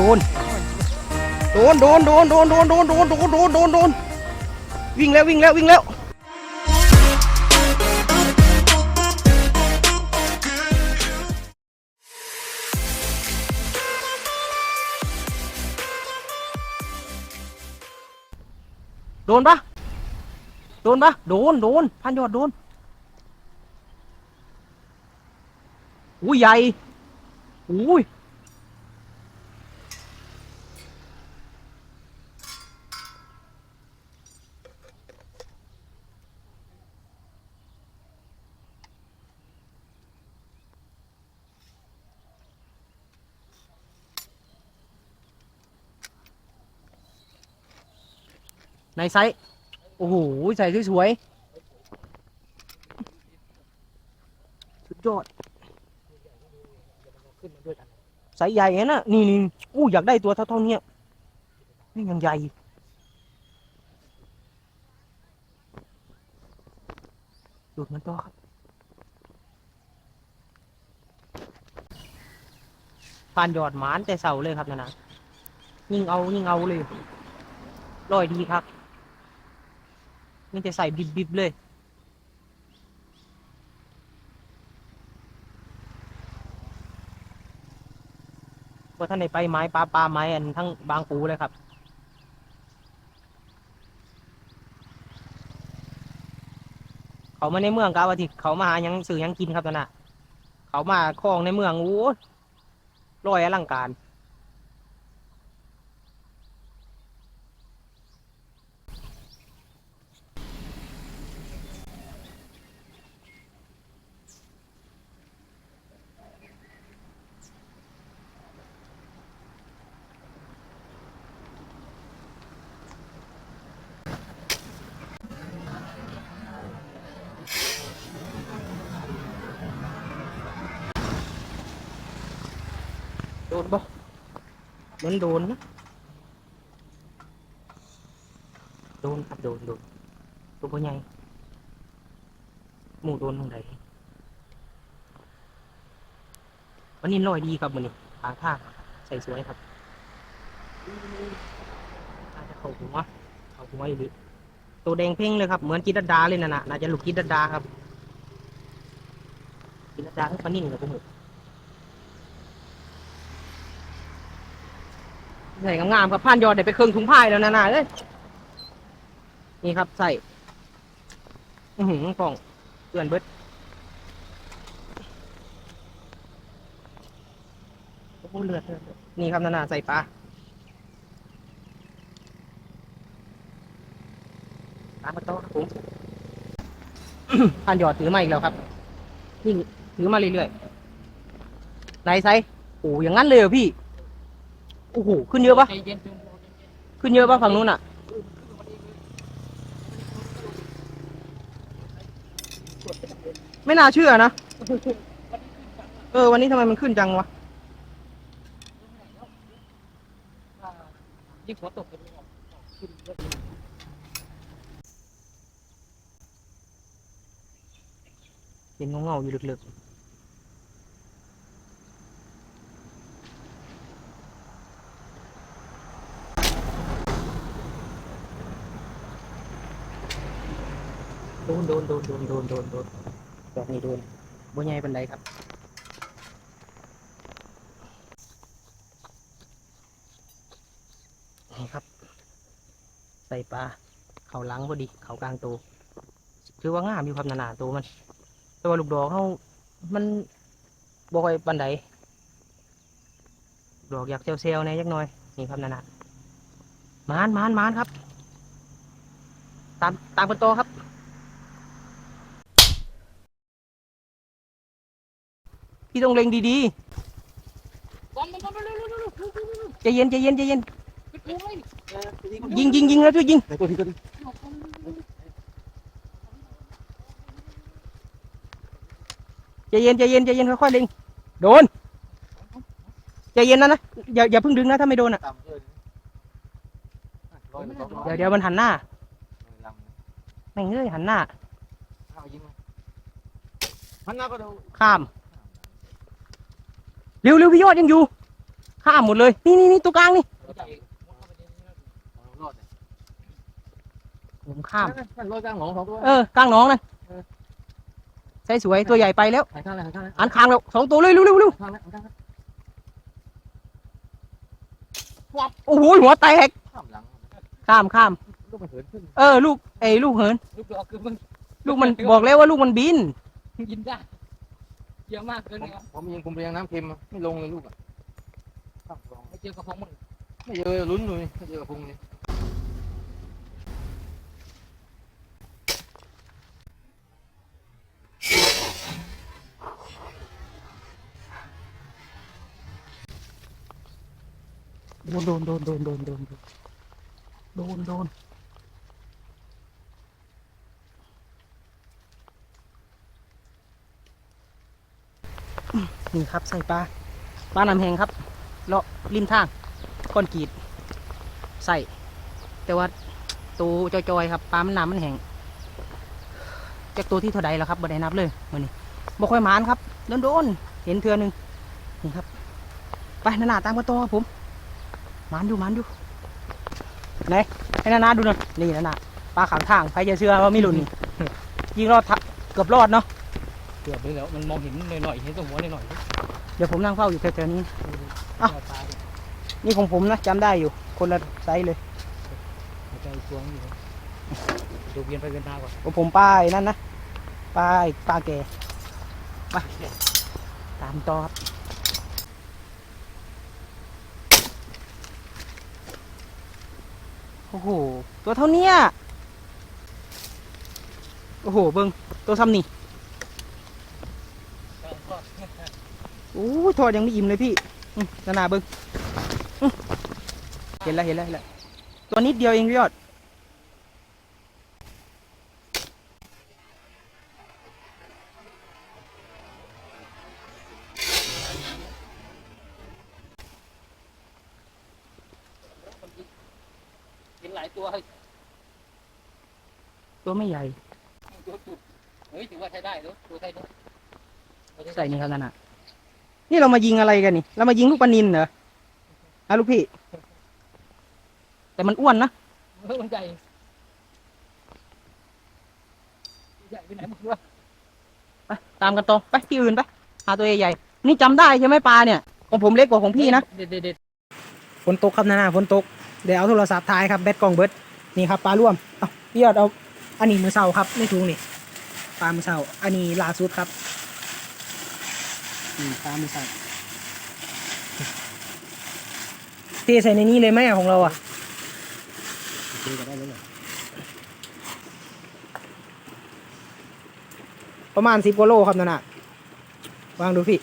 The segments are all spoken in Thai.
ดน โดน โดน โดน โดน โดน โดน โดน โดน โดน โดน โดน วิ่งแล้ววิ่งแล้ววิ่งแล้ว โดนปะโดนปะโดน โดน พันยอดโดนอุ้ยใหญ่อุ้ย ในไซส์โอ้โหใส่สวยๆสุดยอดไซส์ใหญ่เห็นน่ะนี่นี่อู้อยากได้ตัวเท่าเท่าๆเนี้ยนี่ยังใหญ่ดูดมันต่อครับปานยอดหมานแต่เสาเลยครับนะนะยิ่งเอายิ่งเอาเลยร่อยดีครับ มันจะใส่บิบบิบเลย ว่าท่านในไปไม้ปลาปลาไม้อันทั้งบางปูเลยครับ เขามาในเมืองกาวาทิตเขามาหายังสื่อยังกินครับตอนน่ะ เขามาคลองในเมืองโอ้ยร้อยอลังการ นบ่มันโดนนะ โดนครับโดนโดนตัวพ่อใหญ่หมูโดนตรงไหนวันนี้ลอยดีครับมันนี่ทางท่าใส่สวยครับน่าจะเข้าหัวเข้าหัวอยู่ดิตัวแดงเพ่งเลยครับเหมือนกินดาดาเลยนะน่ะน่าจะลูกกินดาดาครับกินดาดาคือปลานิ่งกับพวกหมู ใส่งามๆครับผ่านยอดเดี๋ยวไปเครื่องถุงผ้าแล้วนะนาเลยนี่ครับใส่ อือหือฟองเปื่อนเบิดโอ้เลือดเลือดนี่ครับนานาใส่ปลาตามมาโต๊ะครับผมผ่านยอดถือมาอีกแล้วครับนี่ถือมาเรื่อยๆไหนไซโอ้อย่างนั้นเลยเหรอพี่ โอ้โหขึ้นเยอะปะขึ้นเยอะปะฝั่งนู้นอะ ไม่น่าเชื่อนะ เออ วันนี้ทำไมมันขึ้นจังวะ ยิ่งฝนตกเห็นเงาๆอยู่ลึกๆ ดนโดนโดนโดนโดนโดนโดนดอกนี้โดนบ่ใหญ่เป็นไรครับนี่ครับ ใส่ปลาเขาล้างพอดีเขากลางโตวถือว่างามอยู่ครับหนาๆตัวมัน แต่ว่าลูกดอกเขามันบ่ค่อยปันใดดอกอยากเซลล์ๆในยักน่อยนี่ครับนั่นน่ะมานมานมานครับ ตามตามกันโตครับ พี่ต้องเล็งดีบอลบอลเร็วเร็วเร็วเร็วเร็วเร็วเร็วๆใจเย็นใจเย็นใจเย็นปิดเลยยิงยิงยิงแล้วช่วยยิงไหนตัวที่ตัวที่ใจเย็นใจเย็นใจเย็นค่อยๆเล็งโดนใจเย็นนะนะอย่าอย่าเพิ่งดึงนะถ้าไม่โดนอะตามเลยร้อยสองเดี๋ยวเดี๋ยวมันหันหน้าลำแม่งเอ้ยหันหน้า เอายิงมันหน้าก็ดูข้าม เร็วเร็วพี่ยอดยังอยู่ข้ามข้ามหมดเลย นี่นี่นี่ตัวกลางนี่รอดเลยผมข้ามมันรอดกลางหนองสองตัวเออกลางหน้องนั่นใส่สวยตัวใหญ่ไปแล้ว หันข้างเลยหันข้างเลยอันคางแล้วสองตัวเลยเร็วเร็วเร็วข้างเลยหันข้างเลยโอ้โหหัวแตก ข้ามหลังข้ามข้าม ลูกมันเหินขึ้นเออ ลูกไอ้ลูกเหิน ลูกดอกคือมันลูกมันบอกแล้วว่าลูกมันบินกินได้ เยอะมากเกินผมเลยครับผมยิงคุมเรียงน้ำเค็มไม่ลงเลยลูกอะข้ามคลองไม่เจอกับพงมันไม่เจอลุ้นเลยไม่เจอกับพุงเลยโดนโดนโดนโดนโดนโดนโดนโดน นี่ครับใส่ปลาปลาน้ำแหงครับเลาะริมทางก้อนกรีดใส่แต่ว่าตัวจอยๆครับปลามันน้ำมันแห้งจากตัวที่เท่าใดแล้วครับบ่ได้นับเลยมันนี่บ่ค่อยหมานครับโดนโดนๆเห็นเทือหนึงนี่ครับ ไปนานาตามกันต่อครับผมมันดูมันดูไหนให้นานาดูหน่อยนี่นานาปลาขางทางใครจะเชื่อว่าไม่หลุนนี่ยิงรอดทะเกือบรอดเนาะเกือบเลยแล้ว มันมองเห็นหน่อยๆเห็นตรงหัวหน่อยเดี๋ยวผมนั่งเฝ้าอยู่แถวๆนี้ ๆอะปลาดินี่ของผมนะจำได้อยู่ คนละไซส์เลยหัวใจพวงอยู่ดูเวียนไปเวียนมาก่อนของผมป้ายนั่นนะป้ายปลาแก่ไปตามต่อครับโอ้โหตัวเท่าเนี้ยโอ้โหเบิ้งตัวซ้ำนี่ โอ้ยทอดยังไม่อิ่มเลยพี่อืมนานาเบิ้งอืมเห็นแล้วเห็นแล้วเห็นแล้วตัวนิดเดียวเองพี่ยอดเห็นหลายตัวเฮ้ยตัวไม่ใหญ่ตัวจุดเฮ้ยถือว่าใช้ได้เนอะตัวใช้ได้ ใส่นี่ครับนานานี่เรามายิงอะไรกันนี่ เรามายิงลูกปลานินเหรอฮะลูกพี่ แต่มันอ้วนนะ เฮ้ยมันใหญ่ใหญ่ไปไหนหมดวะไปตามกันต่อไปที่อื่นไปหาตัวใหญ่ๆนี่จำได้ใช่ไหมปลาเนี่ย ของผมเล็กกว่าของพี่นะ เด็ดเด็ดเด็ดฝนตกครับนานาฝนตก เดี๋ยวเอาโทรศัพท์ถ่ายครับแบตกล้องเบิดนี่ครับปลาร่วมเอาพี่ยอดเอาอันนี้มือเสาครับไม่ถุงนี่ปลามือเสาอันนี้ล่าสุดครับ นี่ปลามือเสาเทใส่ในนี้เลยไหมอะของเราอะประมาณสิบกว่าโลครับนานะวางดูพี่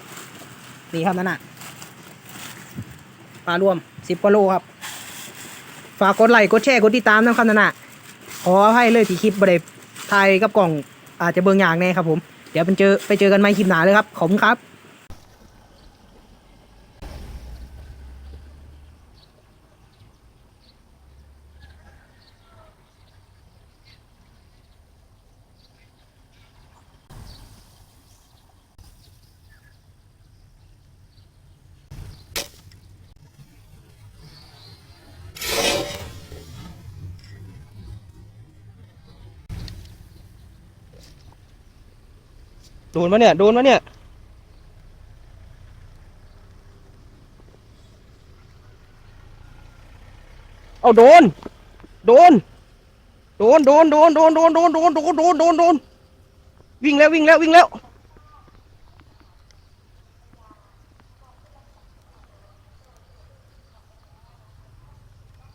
นี่ครับนานะปลารวมสิบกว่าโลครับ ฝากกดไลค์กดแชร์กดติดตามนะครับนานะขอให้เลยที่คลิปบริถ่ายกับกล่องอาจจะเบิ่งอย่างแน่ครับผม เดี๋ยวไปเจอไปเจอกันใหม่คลิปหน้าเลยครับ ขอบคุณครับ ดนมะเนี่ย โดนมะเนี่ย เอาโดน โดน โดน โดน โดน โดน โดน โดน โดน โดน โดน โดน โดน วิ่งแล้ววิ่งแล้ววิ่งแล้ว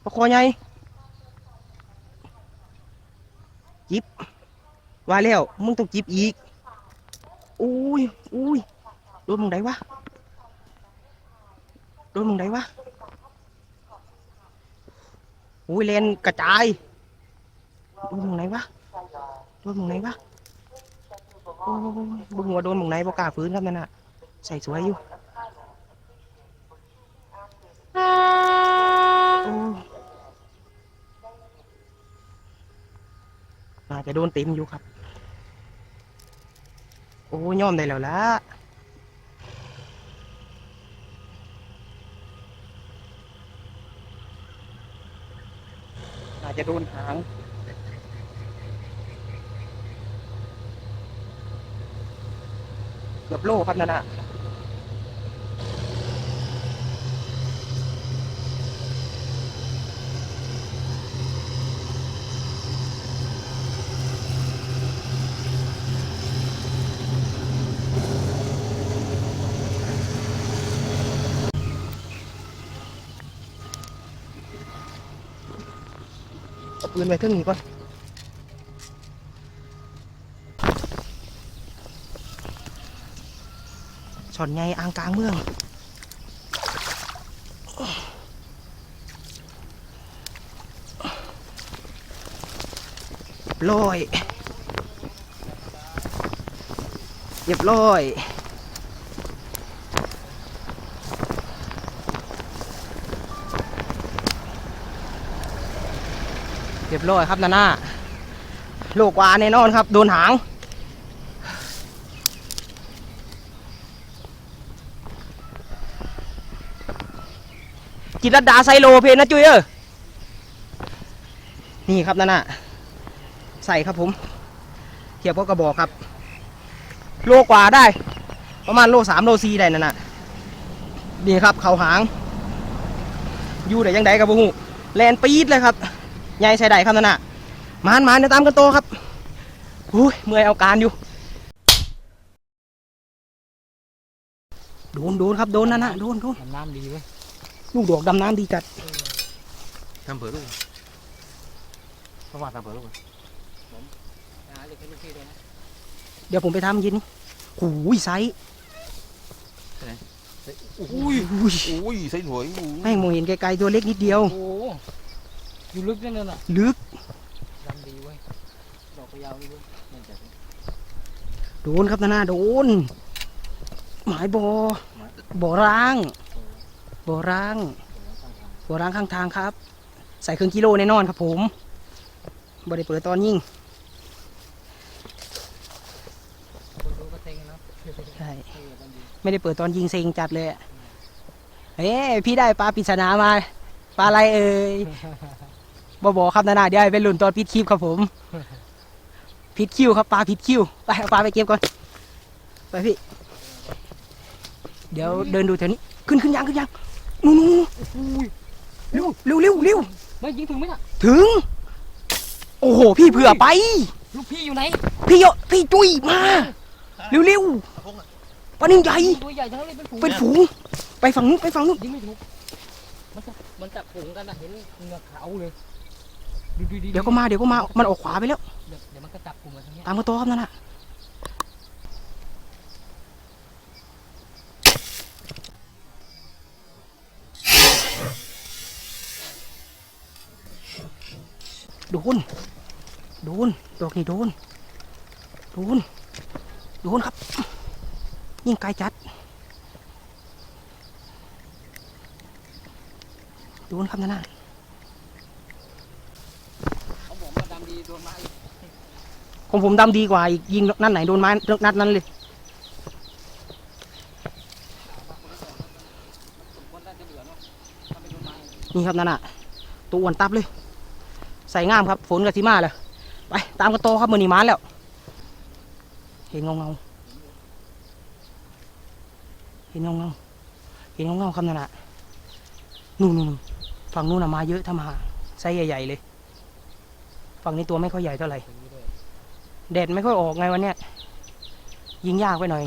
ประคอใหญ่จิบว่าแล้ว มึงต้องจิบอีก อุ้ยอุ้ยโดนมึงได้วะโดนมึงได้วะอุ้ยเลนกระจายโดนมึงไหนวะโดนมึงไหนวะโอ้ยบึงว่าโดนมึงไหนบ่กล้าฟื้นครับนั่นน่ะใส่สวยอยู่น่าจะโดนเต็มอยู่ครับ โอ้ย่อมได้แล้วละอาจจะโดนหางเกือบโลครับนั่นน่ะ นไปเครื่องนี้ก่อนช็อตไงอ่างกลางเมืองเรียบร้อยเรียบร้อย เรียบร้อยครับนาน่าโลกวาแน่นอนครับ โดนหาง จิตรดาไซโลเพนนะจุ้ยเออนี่ครับนั่นน่ะใส่ครับผมเทียบกับกระบอกครับ โลกว่าได้ ประมาณโลสามโลสี่ได้นั่นน่ะนี่ครับเขาหาง อยู่ไหนยังไดกับบุหูแลนปี๊ดเลยครับ ใหญ่ใส่ได้ครับนั่นน่ะมานมานเดี๋ยวตามกันโตครับอุ้ยเมื่อยเอาการอยู่ โดนโดนครับโดนนั่นน่ะโดนโดนมันน้ำดีเว้ยลูกดอกดำน้ำดีจัดทำเผื่อลูกเพราะว่าทำเผื่อลูกหาเล็กให้ลูกพี่ด้วยนะเดี๋ยวผมไปทำยินหูยไซส์อุ้ยอุ้ยอุ้ยใส่หน่วยอุ้ยแม่งมองเห็นไกลๆตัวเล็กนิดเดียวโอ้โห อยู่ลึกนั่นน่ะลึกดำดีเว้ยดอกยาวนี่เว้ยนั่นจะเป็นโดนครับนานาโดน หมายบอบ่อร้างบ่อร้างบ่อร้างข้างทางครับ ใส่เครื่องกิโลแน่นอนครับผมบ่ได้เปิดตอนยิ่งคนรู้ก็เต็งเนาะใช่เออดำดีไม่ได้เปิดตอนยิงเซ็งจัดเลยอะเอ้พี่ได้ปลาปริศนามา ปลาอะไรเอ่ย บอบอกครับนานาเดี๋ยวให้เป็นลุ่นตอนพิดคิวครับผมพิดคิวครับปลาพิดคิวไปเอาปลาไปเก็บก่อนไปพี่ เดี๋ยวเดินดูแถวนี้ขึ้นขึ้นยังขึ้นยังนู่นนู่นนู่นเร็วเร็วเร็วเร็วไม่ยิงถึงไหมน่ะถึง โอ้โห พี่เผื่อไป ลูกพี่อยู่ไหน พี่โยพี่จุ้ยมา เร็วเร็วปลานิ่ใหญ่ตัวใหญ่ทั้งนั้นเลยเป็นฝูงเป็นฝูงไปฝั่งนู้นไปฝั่งนู้นยิงไม่ถูกมันจะมันจะฝูงกันนะเห็นเหงือกขาวเลยดูดู เดี๋ยวก็มาเดี๋ยวก็มา มันออกขวาไปแล้ว เดี๋ยวเดี๋ยวมันก็จับกลุ่มกันทั้งเนี้ยตามมาตัวครับนั่นน่ะโดน โดน ดอกนี่โดน โดน โดนครับ ยิ่งไกลจัด โดนครับนั่นน่ะ เขาบอกว่าดำดีโดนไม้ ของผมดำดีกว่าอีกยิงนัดไหนโดนไม้นัดนั้นเลยนี่ครับนั่นน่ะตัวอ้วนตับเลย ใส่งามครับ ฝนกับสิมาเลยไปตามกันโตครับมือนีมานแล้ว เห็นเงาเงาเห็นเงาเงาเห็นเงาเงาครับนั่นน่ะนู่นนู่นฝั่งนู้นนะมาเยอะถ้ามาไซส์ใหญ่ๆเลย ฝั่งนี้ตัวไม่ค่อยใหญ่เท่าไหร่ แดดไม่ค่อยออกไงวันเนี้ยยิงยากไปหน่อย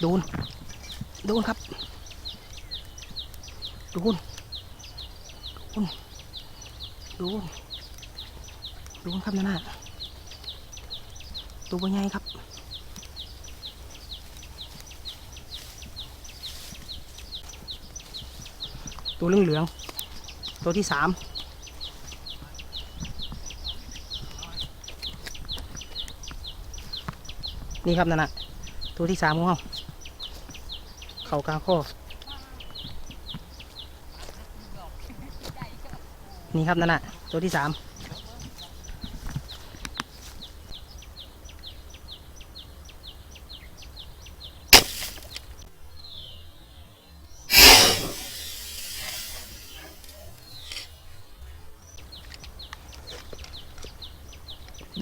โดนโดนครับโดนโดนโดนโดนครับนั่นน่ะตัวเป็นไงครับ ตัวเหลืองเหลืองๆตัวที่สามนี่ครับนั่นนะตัวที่สามของเขาเข่ากลางข้อนี่ครับนั่นนะตัวที่สาม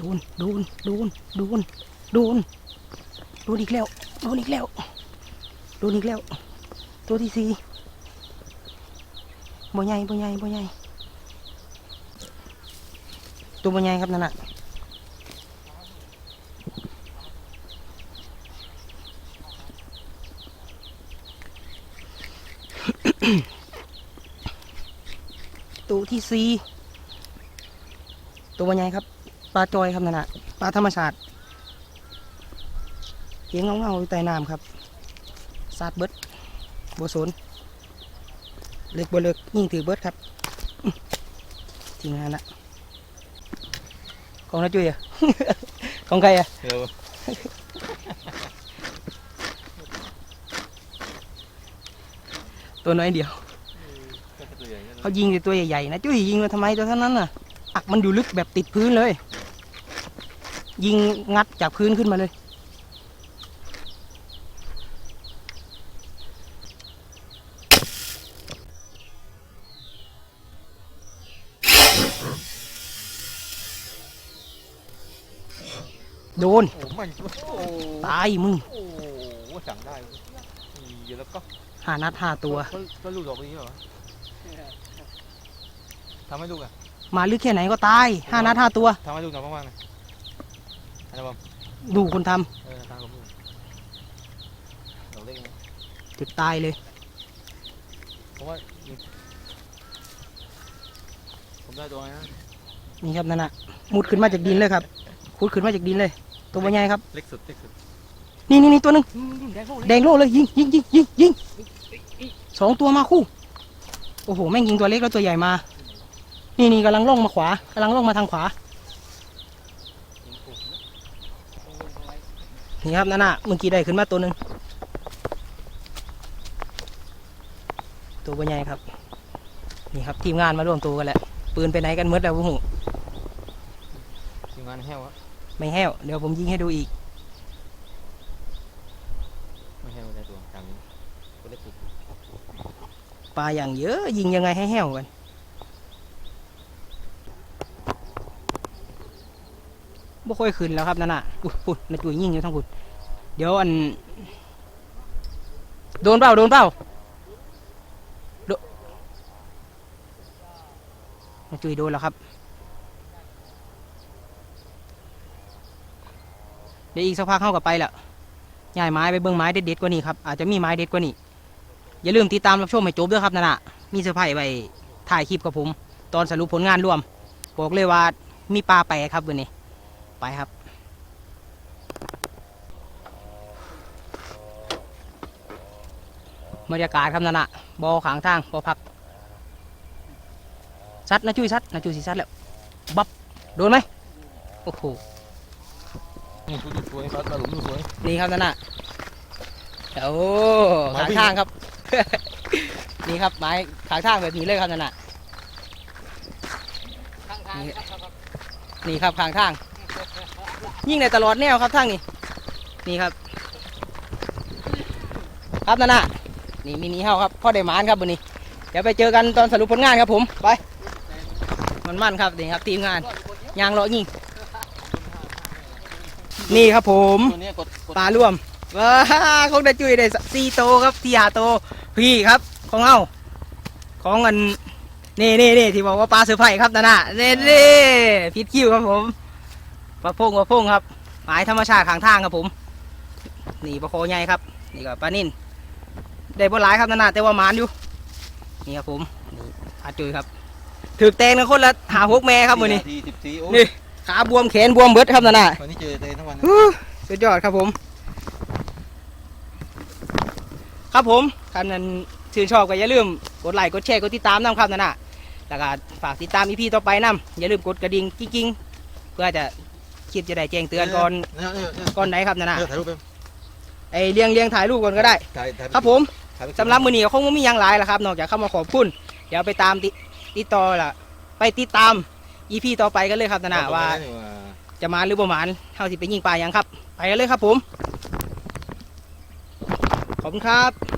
ดูนดูนดูนดูนดูนดูนอีกแล้วดูนอีกแล้วดูนอีกแล้ว ตัวที่สี่บ่ใหญ่บ่ใหญ่บ่ใหญ่ตัวบ่ใหญ่ครับนั่นน่ะตัวที่สี่ตัวใหญ่ครับ ปลาจอยครับนั่นน่ะปลาธรรมชาติเกียงเงาๆอยู่ใต้น้ำครับซาดเบิดโบสนเล็กบ่เล็กยิ่งถือเบิดครับอื้อทีมงานละของน้าจุ้ยอะของใครอะเดี๋ยวตัวน้อยเดียวตัวใหญ่เขายิงแต่ตัวใหญ่ๆนะจุ้ยยิงมาทำไมตัวเท่านั้นน่ะอักมันอยู่ลึกแบบติดพื้นเลย ยิงงัดจากพื้นขึ้นมาเลยโดน โอ้มันโอ้ตายมึง โอ้สั่งได้เยอะแล้วก็หานัดหาตัวก็ลูกดอกนี้เหรอทำให้ลูกอะ มาลึกแค่ไหนก็ตายห้านัดห้าตัว ทำให้ลูกหน่อยบ้างๆนะอั นนี้บอมดูคนทำเออทางกับลูกดอกเล็กนะจุดตายเลย ผมว่าผมได้ตัวนะนี่ครับนั่นน่ะมุดขึ้นมาจากดินเลยครับขุดขึ้นมาจากดินเลย ตัวใหญ่ครับ เล็กสุดเล็กสุดนี่นี่นี่ตัวหนึงอืมแดงโลกเลยแดงโล่เลยยิงยิงยิงยิงยิงสองตัวมาคู่ โอ้โหแม่งยิงตัวเล็กแล้วตัวใหญ่มา นี่นี่กำลังล่องมาขวากำลังล่องมาทางขวา นี่ครับนั่นน่ะเมื่อกี้ได้ขึ้นมาตัวหนึ่งตัวใหญ่ครับ นี่ครับทีมงานมาร่วมตัวกันแหละปืนไปไหนกันหมดแล้วพวกหูทีมงานแห้วอะไม่แห้ว เดี๋ยวผมยิงให้ดูอีก ไม่แห้วได้ตัวตามนี้ตัวเล็กสุดปลาอย่างเยอะยิงยังไงให้แห้วกัน ค่อยขึ้นแล้วครับนั่นน่ะอุ้นนาจุยยิงอยู่ทั้งพุ่นเดี๋ยวอัน โดนเปล่าโดนเปล่าโดนาจุยโดนแล้วครับ เดี๋ยวอีกสักพักเข้ากับไปแล้วย้ายไม้ไปเบิ้งไม้เด็ดๆกว่านี้ครับอาจจะมีไม้เด็ดกว่านี้อย่าลืมติดตามรับชมให้จบด้วยครับนั่นน่ะมีเซอร์ไพรส์ไว้ถ่ายคลิปกับผม ตอนสรุปผลงานรวมบอกเลยว่ามีปลาแปลครับวันนี้ ไปครับ บรรยากาศครับนั่นน่ะบอขางทางบอพักซัดนะจุ้ยซัดนะจุ้ยสีซัดแล้วบับโดนไหมโอ้โหนี่ชุดสวยครับตาหลุมสวยนี่ครับนั่นน่ะโอ้ไม้ขางวิ่งทางครับ นี่ครับไม้ขางทางแบบนี้เลยครับนั่นน่ะข้างทางครับครับครับนี่ครับขางทาง ยิ่งในตลอดแนวครับทางนี้ นี่ครับ ครับนั่นน่ะนี่มินิเฮาครับพ่อได้หมานครับวันนี้ เดี๋ยวไปเจอกันตอนสรุปผลงานครับผมไปมันมั่นครับนี่ครับทีมงานยางเลาะยิงนี่ครับผมตัวนี้กดกดปลาร่วมว้าคงได้จุยได้สี่โตครับที่หาโตพี่ครับของเอาของอันนี่นี่นี่ที่บอกว่าปลาเสือไผ่ครับนั่นน่ะนี่นี่พิษคิวครับผม ปลาพงปลาพงครับ หมายธรรมชาติข้างทางครับผม นี่ปลาโคใหญ่ครับ นี่ก็ปลานิ่นได้บ่หลายครับนั่นน่ะแต่ว่าหมานอยู่ นี่ครับผมนี่อาจุยครับถือแตงกันคนละหาหกแม่ครับมือนี้ทีสิบสี่โอ้นี่ขาบวมแขนบวมเบิดครับนั่นน่ะวันนี้เจอเตะทั้งวันฮู้สุดยอดครับผม ครับผมคันนั้นชื่นชอบก็อย่าลืมกดไลค์กดแชร์กดติดตามน้ำครับนั่นน่ะแล้วก็ฝากติดตามอีพีต่อไปน้ำอย่าลืมกดกระดิ่งกิ๊งๆเพื่อจะค ลิปจะได้แจ้งเตือนก่อนเนี่ยเนี่ยเนี่ยก่อนไหนครับนั่นน่ะเออถ่ายรูปไปไอเรียงเรียงถ่ายรูปก่อนก็ได้ถ่ายถ่ายครับผมถ่ายไปสำหรับมือนี้ก็คงไม่มีหยังหลายแล้วครับ นอกจากเข้ามาขอบคุณเดี๋ยวไปตามติติดต่อล่ะ ไปติดตามอีพีต่อไปกันเลยครับนั่นน่ะว่า จะมาหรือบ่มาเท่าสิไปยิงปลายังครับ ไปกันเลยครับผมขอบคุณครับ